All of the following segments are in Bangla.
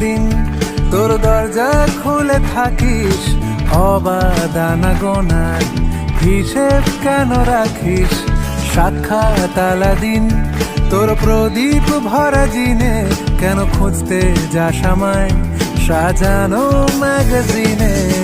দিন তোর দরজা খুলে থাকিস অবাদানা গোনার হিসেব কেন রাখিস? সাক্ষাৎ দিন তোর প্রদীপ ভরা জিনে কেন খুঁজতে যাস আমায়? সাজানো ম্যাগাজিনে।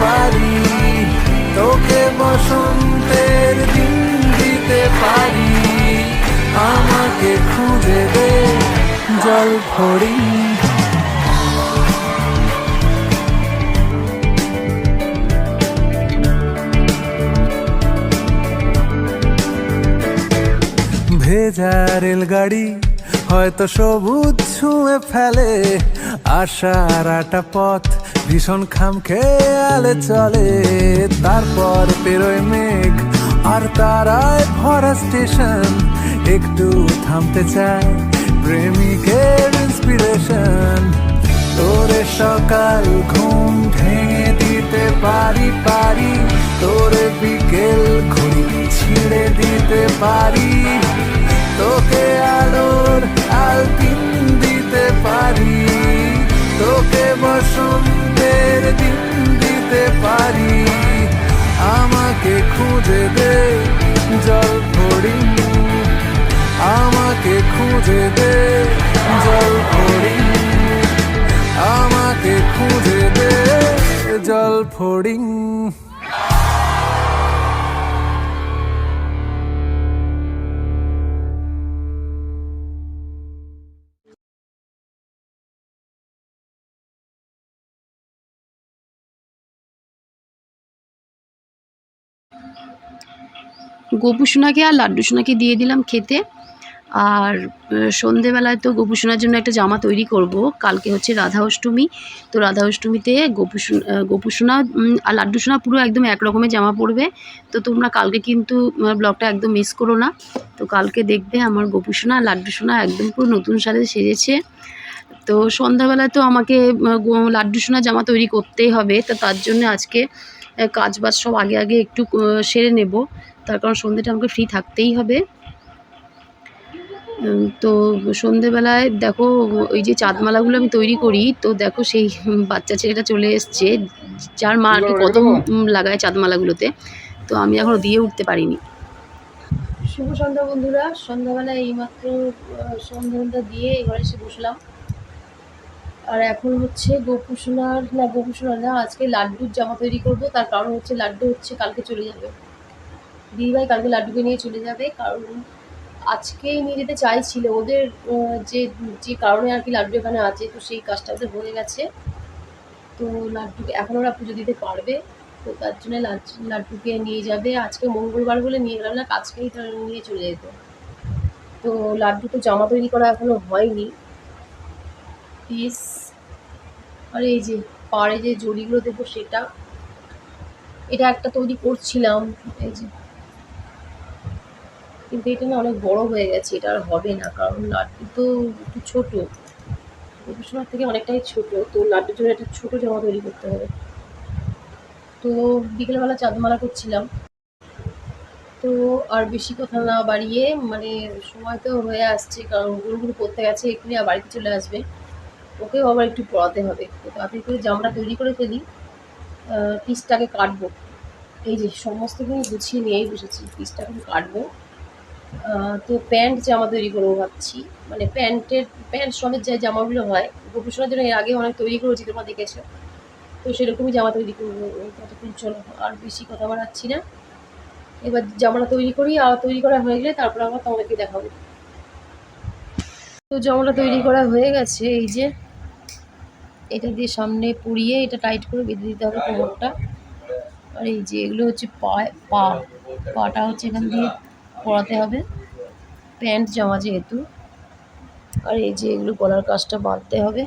পারি, তোকে বসন্তের দিন দিতে পারি। আমাকে খুঁজে দে জল ভরি। ভেজা রেলগাড়ি হয়তো সবুজ ছুঁয়ে ফেলে আশার আটা পথ ভীষণ খাম খেয়ালে চলে, তারপর পেরোয় মেঘ, আর তারায় ভরা স্টেশন, একটু থামতে চায় প্রেমিকের ইন্সপিরেশন তোরে সকাল ঘুম ভেঙে দিতে পারি পারি, তোরে বিকেল ঘুড়ি ছিঁড়ে দিতে পারি। তোকে আলোর আলপিন দিতে পারি, তোকে বসন্তের জল ফড়িং। গোপু সোনাকে আর লাড্ডু সোনাকে দিয়ে দিলাম খেতে। আর সন্ধেবেলায় তো গোপু সোনার জন্য একটা জামা তৈরি করব। কালকে হচ্ছে রাধা অষ্টমী তো রাধা অষ্টমীতে গোপু সোনা গোপু সোনা আর লাড্ডু সোনা পুরো একদম এক রকমের জামা পরবে তো তোমরা কালকে কিন্তু ব্লগটা একদম মিস করো না। তো কালকে দেখবে আমার গোপু আর লাড্ডু সোনা একদম পুরো নতুন সাজে সেজেছে। তো সন্ধ্যাবেলায় তো আমাকে আহ, গো- লাড্ডু সোনা জামা তৈরি করতেই হবে। তো তার জন্য আজকে কাজ বাজ সব আগে আগে একটু সেরে নেব। তার কারণ সন্ধ্যেটা আমাকে ফ্রি থাকতেই হবে। তো সন্ধেবেলায় দেখো ওই যে চাঁদমালাগুলো আমি তৈরি করি তো দেখো সেই বাচ্চা ছেলেটা চলে এসছে যার মা আর কি কদম উম, লাগায় চাঁদমালাগুলোতে তো আমি এখনও দিয়ে উঠতে পারিনি। শুভ সন্ধ্যা বন্ধুরা সন্ধ্যাবেলায় এইমাত্র সন্ধ্যাটা দিয়ে এবারে এসে বসলাম। আর এখন হচ্ছে গোপুসোনার না গোপুসোনার না আজকে লাড্ডুর জামা তৈরি করব তার কারণ হচ্ছে লাড্ডু হচ্ছে কালকে চলে যাবে। দিদিভাই কালকে লাড্ডুকে নিয়ে চলে যাবে কারণ আজকেই নিয়ে যেতে চাইছিল। ওদের যে যে কারণে আর কি লাড্ডু এখানে আছে, তো সেই কাজটা ওদের হয়ে গেছে। তো লাড্ডুকে, এখন ওরা পুজো দিতে পারবে। তো তার জন্য লাড- লাড্ডুকে নিয়ে যাবে। আজকে মঙ্গলবার বলে নিয়ে গেলাম না আজকেই নিয়ে চলে যেত। তো লাড্ডু তো জামা তৈরি করা এখনও হয়নি। পিস আর এই যে, পাড়ে যে জড়িগুলো দেবো সেটা, এটা একটা তৈরি করছিলাম। এই যে কিন্তু এটা না অনেক বড় হয়ে গেছে, এটা আর হবে না, কারণ লাড্ডু তো একটু ছোটো। প্রফেশনাল থেকে অনেকটাই ছোট, তো লাড্ডুর জন্য একটা ছোটো জামা তৈরি করতে হবে। তো বিকেলবেলা চাঁদমালা করছিলাম। তো আর বেশি কথা না বাড়িয়ে মানে সময় তো হয়ে আসছে, কারণ গুরু গুরু করতে গেছে, এক্ষুনি আর বাড়িতে চলে আসবে। ওকেও আবার একটু পড়াতে হবে। তো তাড়াতাড়ি করে জামাটা তৈরি করে ফেলি। পিসটাকে কাটবো। এই যে, সমস্ত কিছু গুছিয়ে নিয়েই বসেছি। পিসটাকে কাটবো। তো প্যান্ট জামা তৈরি করব ভাবছি। মানে প্যান্টের, প্যান্ট সমেত যে জামাগুলো হয় গোপুসোনার জন্য এর আগে অনেক তৈরি করেছি, তোমরা দেখেছ। তো সেরকমই জামা তৈরি করব ততক্ষণ চলো, আর বেশি কথা বাড়াচ্ছি না। এবার জামাটা তৈরি করি, আর তৈরি করা হয়ে গেলে তারপর আবার তোমাদেরকে দেখাবো। তো জামাটা তৈরি করা হয়ে গেছে, এই যে। এটা দিয়ে সামনে পুড়িয়ে এটা টাইট করে বেঁধে দিতে হবে কোমরটা। আর এই যে এগুলো হচ্ছে পা পা, পাটা হচ্ছে এখান দিয়ে পরাতে হবে। প্যান্ট, জামা যেহেতু। আর এই যে এগুলো গলার কাজটা বাঁধতে হবে।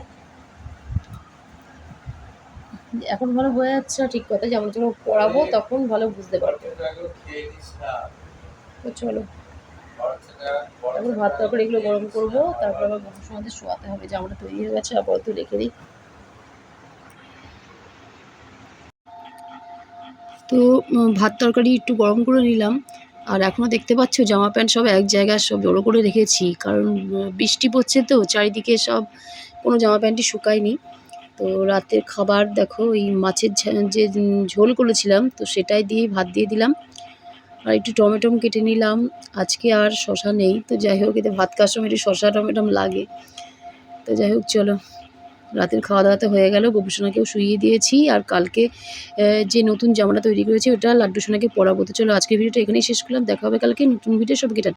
এখন ভালো বোঝা যাচ্ছে না ঠিক কথা। যেমন যখন পড়াবো তখন ভালো বুঝতে পারব। চলো। এখন ভাত তরকারি এগুলো গরম করব। তারপর আবার বন্ধুর সঙ্গে শোয়াতে হবে। জামাটা তৈরি হয়ে গেছে, আপাতত রেখে দিই। তো ভাত তরকারি একটু গরম করে নিলাম। আর এখনও দেখতে পাচ্ছ জামা প্যান্ট সব এক জায়গায় সব জড়ো করে রেখেছি। কারণ বৃষ্টি পড়ছে তো, চারিদিকে সব কোনো জামা প্যান্টই শুকায়নি। তো রাতের খাবার দেখো, এই মাছের যে ঝোল করেছিলাম, তো সেটাই দিয়ে ভাত দিয়ে দিলাম। আর একটু টমেটম কেটে নিলাম। আজকে আর শশা নেই। তো যাই হোক, এতে ভাত খাওয়ার সময় একটু শশা টমেটম লাগে। তো যাই হোক, চলো। রাতের খাওয়া দাওয়া তো হয়ে গেল, গোপুসোনাকেও শুইয়ে দিয়েছি আর কালকে যে নতুন জামাটা তৈরি করেছি ওটা লাড্ডু সোনাকে পরাবো। তো চলো আজকের ভিডিওটা এখানেই শেষ করলাম, দেখা হবে কালকে নতুন ভিডিও সব গেটা